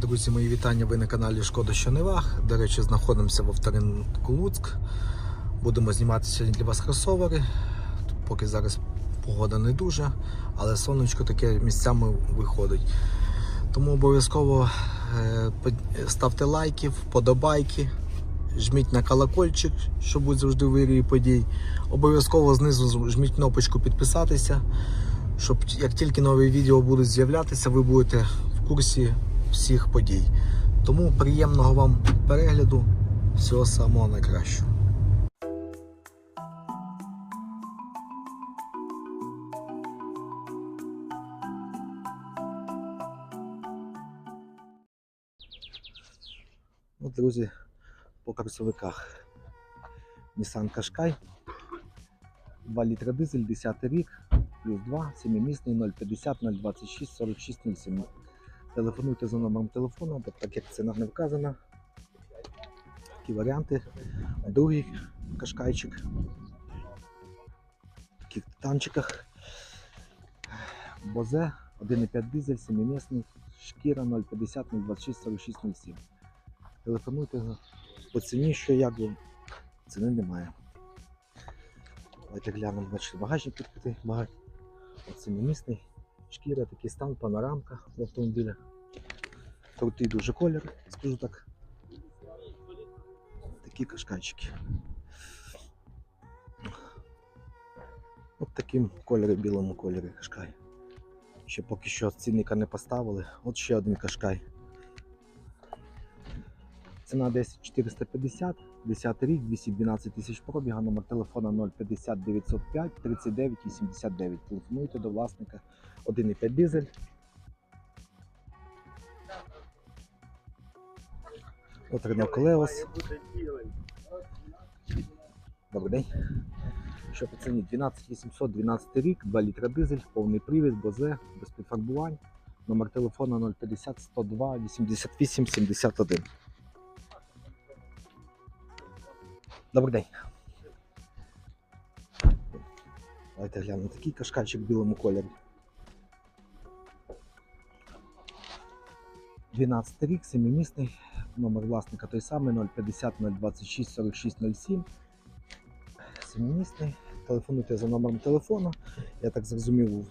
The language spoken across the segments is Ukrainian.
Друзі, мої вітання. Ви на каналі Шкода що не ваг. До речі, знаходимося в авторинку Луцьк. Будемо знімати сьогодні для вас кросовери. Поки зараз погода не дуже, але сонечко таке місцями виходить. Тому обов'язково е, ставте лайки, вподобайки, жміть на колокольчик, щоб бути завжди в вирі подій. Обов'язково знизу жміть кнопочку підписатися, щоб як тільки нові відео будуть з'являтися, ви будете в курсі всіх подій. Тому приємного вам перегляду, всього самого найкращого. Ну, друзі, по кросовиках. Nissan Qashqai, 2 літра дизель, 10 рік, плюс 2, 7-місний 050 026 46 07. Телефонуйте за номером телефону, так як ціна не вказана. Такі варіанти. Другий кашкайчик. В таких титанчиках. Бозе 1,5 дизель, 7-місний, шкіра 050 026 46 07. Телефонуйте по ціні, що як ви. Ціни немає. Давайте глянемо, бачите, багажник відкритий, багаж. Оце місний. Шкіра, такий стан, панорамка в автомобіля. Крутий дуже колір, скажу так. Такі кашканчики. От таким кольорі, білому кольорі кашкай. Ще поки що цінника не поставили. От ще один кашкай. Ціна десь 450, 10 рік, 212 тисяч пробіга, номер телефона 050 905 39 89. Телефонуйте до власника 1,5 дизель. От Renault Колеос. Добрий день. Що по ціні? 12 800, 12 рік, 2 літра дизель, повний привід, бозе, без підфарбувань. Номер телефона 050 102 88 71. Добрий день. Давайте глянемо такий кашканчик в білому кольорі. 12 рік, 7-місний, номер власника той самий 050 026 46 07. 7-місний. Телефонуйте за номером телефону. Я так зрозумів,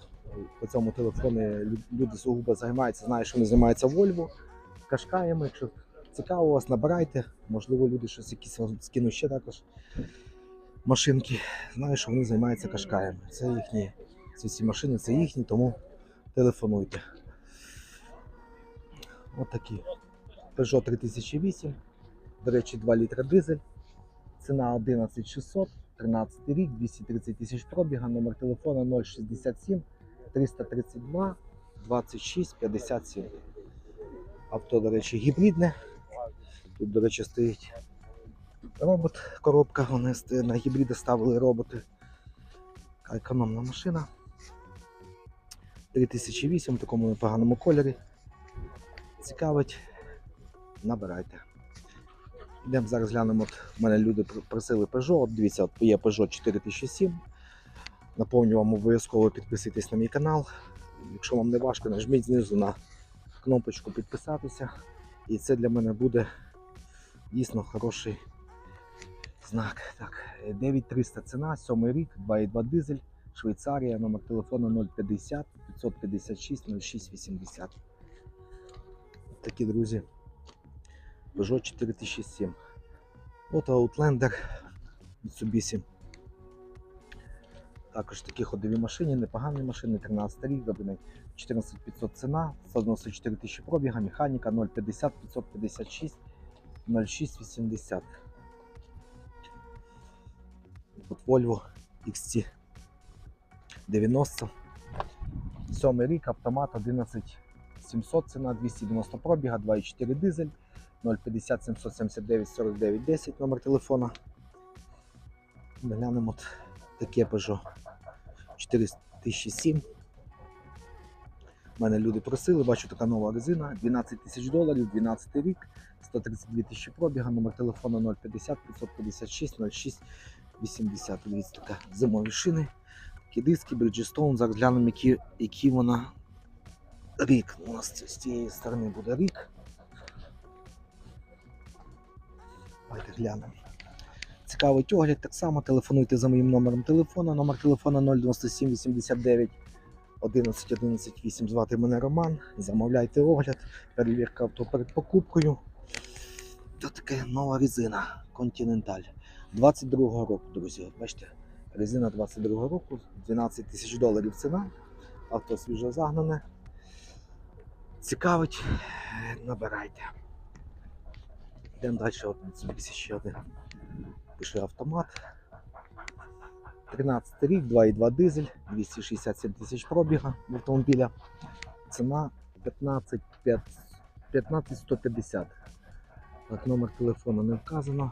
по цьому телефону люди сугубо займаються, знають, що вони займаються Volvo, кашкаями. Якщо цікаво вас, набирайте. Можливо, люди щось якісь скинуть ще також машинки. Знаю, що вони займаються кашкаями. Це їхні, ці всі машини, це їхні, тому телефонуйте. От такі. Peugeot 3008. До речі, 2 літра дизель. Ціна 11600, 13 рік, 230 тисяч пробіга, номер телефона 067 332 26 57. Авто, до речі, гібридне. Тут, до речі, стоїть робот, коробка, вони на гібриди ставили роботи. Економна машина. 3008 в такому непоганому кольорі. Цікавить, набирайте. Йдемо зараз глянемо. В мене люди просили Peugeot. Дивіться, от є Peugeot 4007. Наповню вам обов'язково підписуйтесь на мій канал. Якщо вам не важко, нажміть знизу на кнопочку підписатися. І це для мене буде дійсно хороший знак. Так, 9300 ціна, 7 рік, 2,2 дизель, Швейцарія, номер телефону 050 556 0680. Такі, друзі, Peugeot 4007. От Outlander Mitsubishi. Також такі ходові машини, непогані машини, 13 рік, добрий 14500 ціна, 194 тисячі пробіга, механіка 050 556 0680. От Volvo XC 90. Сьомий рік, автомат 11700 ціна, 290 пробіга, 2,4 дизель, 050 779 49 10 номер телефона. Глянемо от таке Peugeot 4007. У мене люди просили, бачу така нова резина, 12 тисяч доларів, 12 рік, 132 тисячі пробіга, номер телефону 050 556 06 80. Дивіться, така зимові шини, такі диски, Bridgestone. Зараз глянемо, які, які вона рік. У нас з цієї сторони буде рік. Глянемо. Цікавить огляд, так само телефонуйте за моїм номером телефону. Номер телефона 097 89 11 11 8. Звати мене Роман. Замовляйте огляд, перевірка авто перед покупкою. Це таке нова резина Continental 22-го року, друзі. Бачите, резина 22-го року, 12 тисяч доларів ціна. Авто свіжо загнане. Цікавить, набирайте. Йдемо далі. От Mitsubishi ще один. Пише автомат. 13 рік, 2,2 дизель, 267 тисяч пробіга автомобіля. Ціна 15 5 15 150. Так, номер телефону не вказано.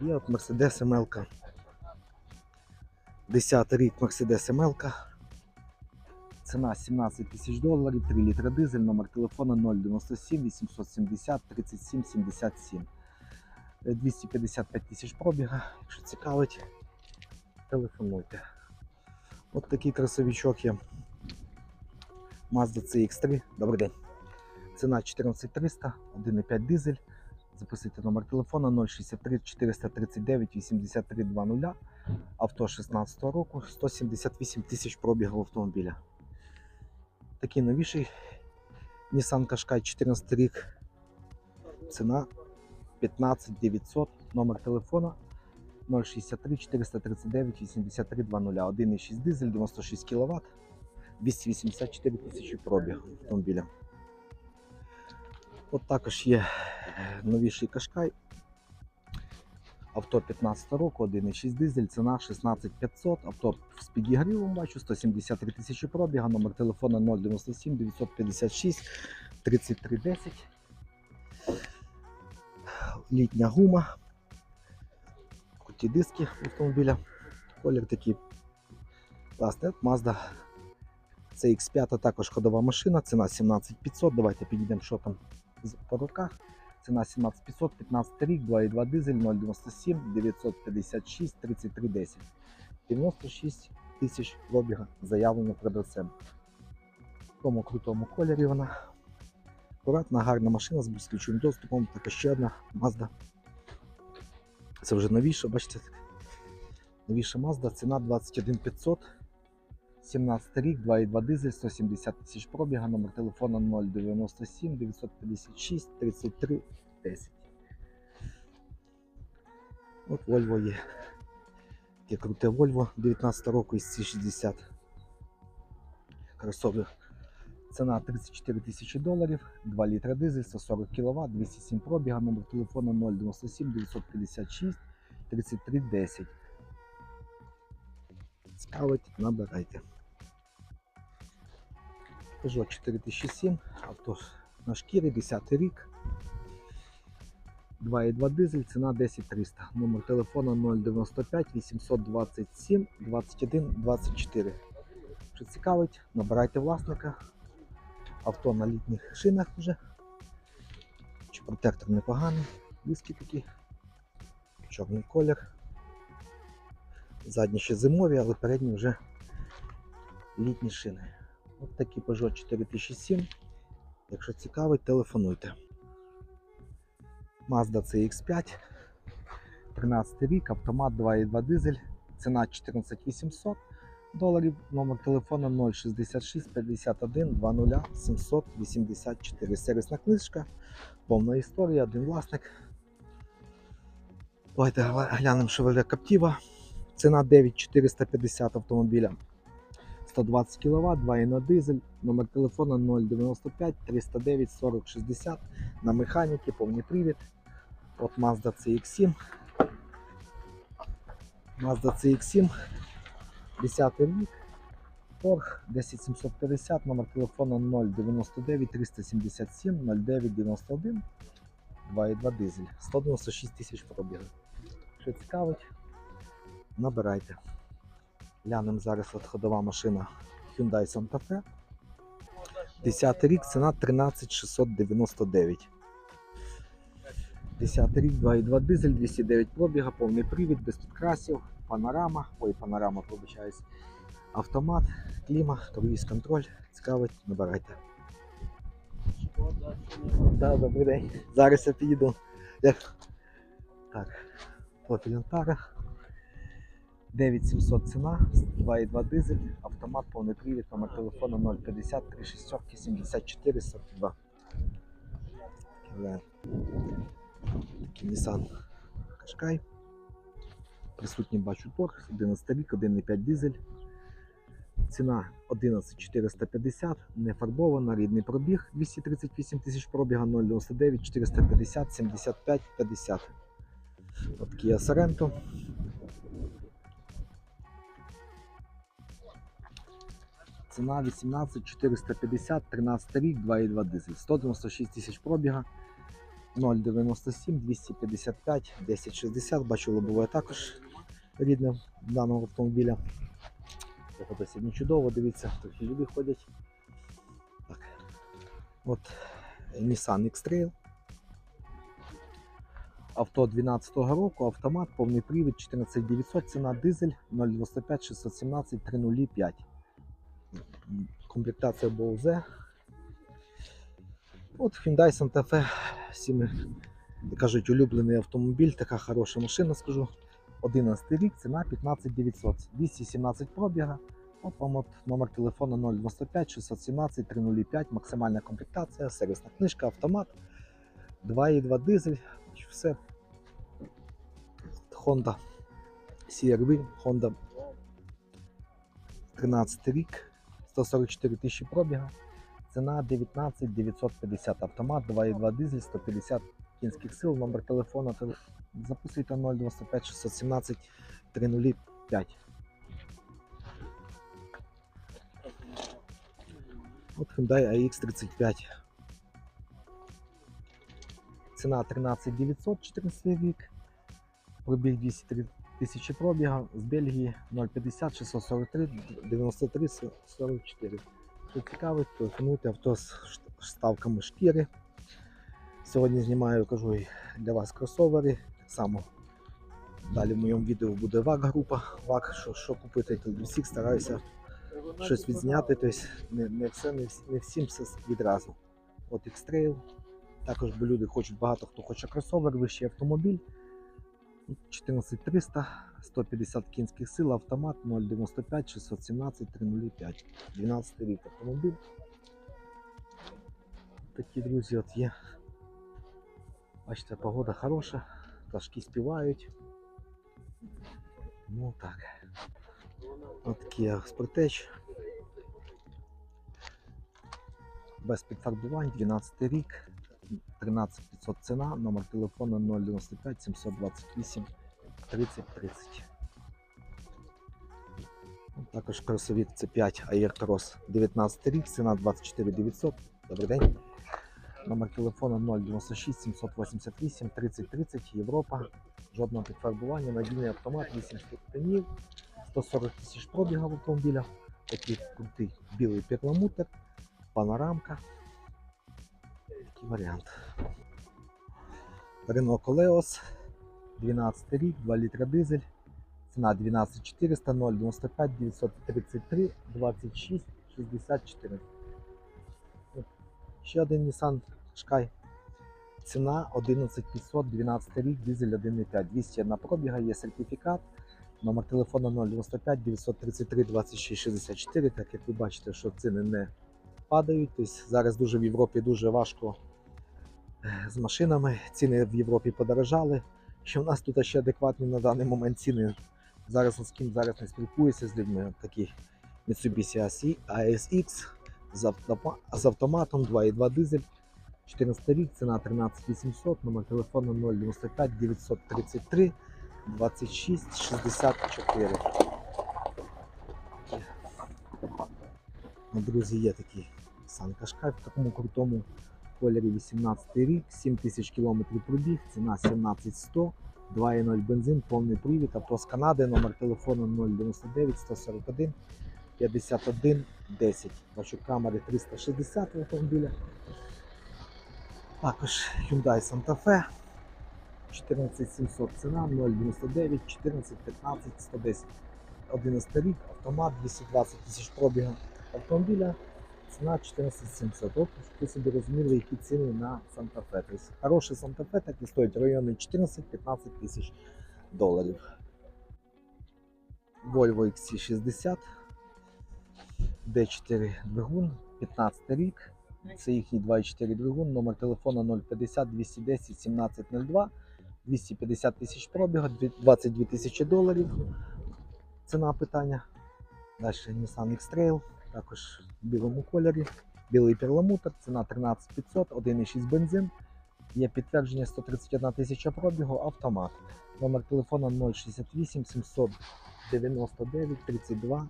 Є от Mercedes ML. 10 рік Mercedes ML. Ціна 17 тисяч доларів, 3 літра дизель, номер телефону 097 870 37 77. Е, 255 тисяч пробіга. Якщо цікавить, телефонуйте. От такий красовичок є. Mazda CX3. Добрий день. Ціна 14300, 1,5 дизель. Записуйте номер телефона 063 439 83 20. Авто 16 року, 178 тисяч пробігу автомобіля. Такий новіший Nissan Qashqai 14 рік. Ціна 15 900, номер телефона 063 439 83 20. 1,6 дизель, 96 кВт, 284 тисячі пробігу автомобіля. От також є новіший Qashqai. Авто 15 року, 1,6 дизель, ціна 16 500. Авто з підігрівом бачу, 173 тисячі пробіга, номер телефона 097 956 3310. Літня гума. Куті диски автомобіля. Колір такий класний. Mazda CX5 також ходова машина, ціна 17 500. Давайте підійдемо, що там по руках. Ціна 17500, 15 рік, 2,2 дизель, 097, 956, 3310. 96 тисяч пробіга заявлено продавцем. В тому крутому кольорі вона. Акуратна, гарна машина з безключовим доступом. Така ще одна Mazda. Це вже новіша, бачите. Новіша Mazda, ціна 21500. 17 рік, 2,2 дизель, 170 тисяч пробіга, номер телефону 097 956 33 10. От Volvo є. Таке круте Volvo 19 року із C60. Кросовер. Ціна 34 тисячі доларів, 2 літра дизель, 140 кВт, 207 пробіга, номер телефону 097 956 33 10. Цікавить, набирайте. Peugeot 4007, авто на шкірі, 10 рік. 2,2 дизель, ціна 10300. Номер телефону 095 827 21 24. Що цікавить, набирайте власника. Авто на літніх шинах вже. Чи протектор непоганий. Диски такі. Чорний колір. Задні ще зимові, але передні вже літні шини. От такі Peugeot 4007. Якщо цікавить, телефонуйте. Mazda CX5. 13 рік, автомат 2,2 дизель. Ціна 14800 доларів. Номер телефону 066 51 20 784. Сервісна книжка. Повна історія, один власник. Давайте глянемо Chevrolet Captiva. Ціна 9450 автомобіля. 120 кВт, 2,0 дизель, номер телефона 095 309 40 60 на механіки, повний привід. От Mazda CX7. Mazda CX7, 10 рік, торг 10750, номер телефона 099 377 0991, 2,2 дизель, 196 тисяч пробігів. Що цікавить, набирайте. Глянемо зараз от ходова машина Hyundai Santa Fe. 10 рік, ціна 13699. 10 рік, 2,2 дизель, 209 пробіга, повний привід, без підкрасів, панорама, ой, панорама, пробачаюсь, автомат, кліма, круїз контроль. Цікавить, набирайте. Да, добрий день. Зараз я підійду. Так, Opel Antara. 9700 ціна, 2,2 дизель, автомат, повний привід, номер телефону 050 36 74 42. Такий Nissan Qashqai. Присутній бачу торг, 11 рік, 1,5 дизель. Ціна 11450, не фарбована, рідний пробіг 238 тисяч пробіга 099 450 75 50. От Kia. Ціна 18 450, 13 рік, 2,2 дизель. 196 тисяч пробіга. 097, 255, 1060. Бачу лобове також рідне даного автомобіля. Погода сьогодні чудово, дивіться, трохи люди ходять. Так. От Nissan X-Trail. Авто 12 року, автомат, повний привід, 14900, ціна дизель 095 617 305. Комплектація BOZ. От Hyundai Santa Fe, всіми, як кажуть, улюблений автомобіль, така хороша машина, скажу. 11 рік, ціна 15900, 217 пробіга. От вам от номер телефону 095 617 305, максимальна комплектація, сервісна книжка, автомат, 2,2 дизель, все. Honda CR-V, Honda 13 рік, 144 тисячі пробіга. Ціна 19 950 автомат, 2,2 дизель, 150 кінських сил, номер телефону теле- записуйте 095 617 305. От Hyundai AX35. Ціна 13 900, 14 рік. Пробіг 203 тисячі пробіга з Бельгії 050 643 93 44. Хто цікавить, телефонуйте авто з ставками шкіри. Сьогодні знімаю, кажу, для вас кросовери. Так само далі в моєму відео буде ВАК-група. ВАК, що, що купити, для всіх стараюся щось відзняти. Тобто не, не, все, не, не всім все відразу. От X-Trail. Також бо люди хочуть, багато хто хоче кросовер, вищий автомобіль. 14300, 150 кінських сил, автомат 095 617 305. 12 рік автомобіль. Такі друзі от є. Бачите, погода хороша, пташки співають. Ну так. От такий спортеч. Без підфарбувань, 12 рік, 13500 ціна, номер телефону 095 728 30 30. Ну, Також кросовік C5 Air Cross 19 рік, ціна 24 900. Добрий день. Номер телефону 096 788 30 30 Європа. Жодного підфарбування, надійний автомат, 8 штук 140 тисяч пробігів автомобіля. Такий крутий білий перламутр, панорамка. Такий варіант. Renault Coleos, 12 рік, 2 літра дизель. Ціна 12400 095 933 26 64. Ще один Nissan Qashqai. Ціна 11500, 12 рік, дизель 1,5. 201 пробіга, є сертифікат. Номер телефону 095 933 26 64. Так як ви бачите, що ціни не падають. Тобто зараз дуже в Європі дуже важко з машинами. Ціни в Європі подорожали. Що в нас тут ще адекватні на даний момент ціни. Зараз з ким зараз не спілкуюся з людьми. Такі Mitsubishi ASX з, автоматом 2,2 дизель. 14 рік, ціна 13800, номер телефону 095 933 26 64. Ну, друзі, є такий Сан Кашкай в такому крутому кольорі 18 рік, 7000 км пробіг, ціна 17100, 2,0 бензин, повний привід, авто з Канади, номер телефону 099 141 51 10. Бачу камери 360 в автомобіля. Також Hyundai Santa Fe 14700 ціна, 099, 14, 15, 110. 11 рік, автомат, 220 тисяч пробігу автомобіля. Ціна 14700. От, ви собі розуміли, які ціни на Санта-Фе. Тобто, хороший Санта-Фе так і стоїть в районі 14-15 тисяч доларів. Volvo XC60, D4 двигун, 15 рік. Це їхній 2.4 двигун, номер телефона 050 210 1702, 250 тисяч пробігу, 22 тисячі доларів. Ціна питання. Далі Nissan X-Trail, також в білому кольорі. Білий перламутр, ціна 13500, 1,6 бензин. Є підтвердження 131 тисяча пробігу, автомат. Номер телефона 068 799 32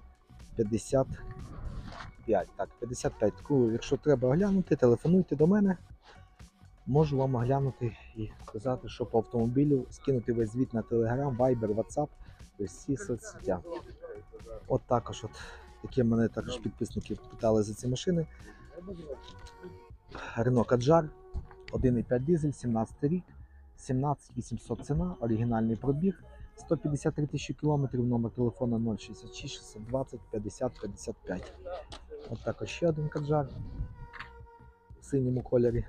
55. Так, 55. Таку, якщо треба оглянути, телефонуйте до мене. Можу вам оглянути і сказати, що по автомобілю скинути весь звіт на Telegram, Viber, WhatsApp, всі соцсетя. От також, от такі мене також підписники питали за ці машини. Renault Kadjar, 1,5 дизель, 17 рік, 17800 ціна, оригінальний пробіг, 153 тисячі кілометрів, номер телефона 066 620 50 55. От також ще один Kadjar в синьому кольорі.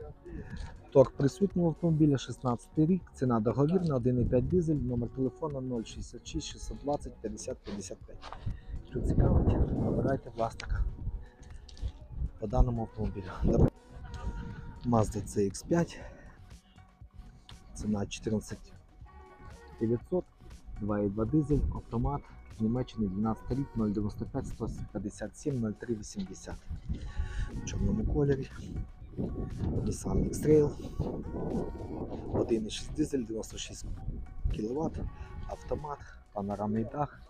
Торг присутній в автомобілі 16 рік, ціна договірна, 1,5 дизель, номер телефона 066 620 50 55. Що цікавить, набирайте власника по даному автомобілю. Mazda CX5. Ціна 14 900, 2,2 дизель, автомат, з Німеччини 12 рік, 095 157 03 80. В чорному кольорі. Nissan X-Trail. 1,6 дизель, 96 кВт, автомат, панорамний дах.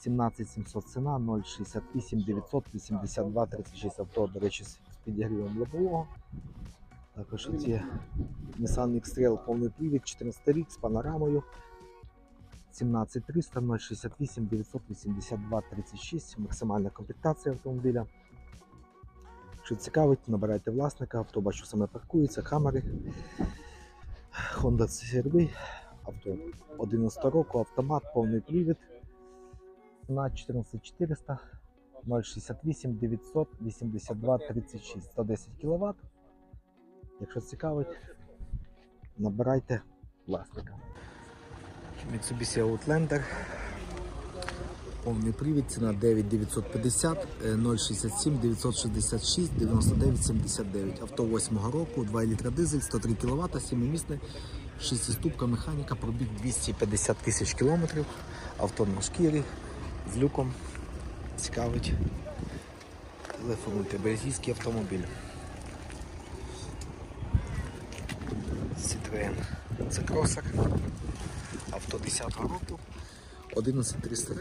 17700 ціна, 068 982 36 авто, до речі, з підігрівом лобового. Також є Nissan X-Trail повний привід, 14 рік з панорамою. 17300 068 982 36, максимальна комплектація автомобіля. Що цікавить, набирайте власника, авто бачу саме паркується, камери. Honda CR-V, авто 11 року, автомат, повний привід. Ціна 14400 068 982 36 110 кВт. Якщо цікавить, набирайте власника. Mitsubishi Outlander. Повний привід, ціна 9950 067 966 99 79. Авто 8 року, 2 літра дизель, 103 кВт, 7-місне, 6-ступка механіка, пробіг 250 тисяч кілометрів. Авто на шкірі з люком. Цікавить. Телефонуйте, бельгійський автомобіль. Citroen. Це кросер. Авто 10 року. 11300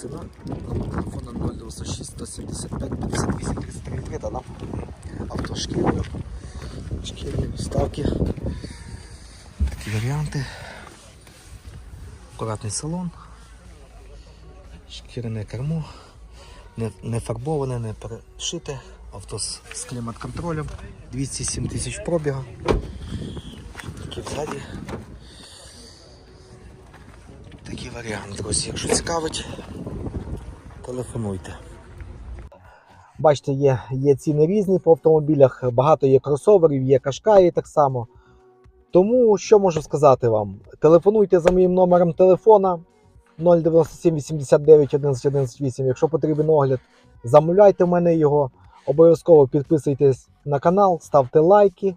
ціна. Номер телефона 096 175 58 33 да, нам авто шкірою. Шкірні вставки. Такі варіанти. Акуратний салон. Шкіряне кермо. Не, не фарбоване, не перешите. Авто з, з клімат-контролем. 207 тисяч пробігу. Такі взаді. Такий варіант, друзі. Якщо цікавить, телефонуйте. Бачите, є, є ціни різні по автомобілях. Багато є кросоверів, є кашкаї так само. Тому що можу сказати вам? Телефонуйте за моїм номером телефона 097 89 11 118. Якщо потрібен огляд, замовляйте в мене його. Обов'язково підписуйтесь на канал, ставте лайки.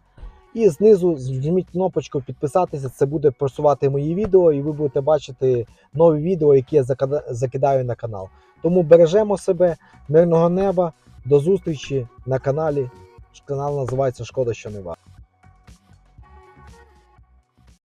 І знизу зжміть кнопочку підписатися. Це буде просувати мої відео, і ви будете бачити нові відео, які я закидаю на канал. Тому бережемо себе, мирного неба. До зустрічі на каналі. Канал називається Шкода, що не варто.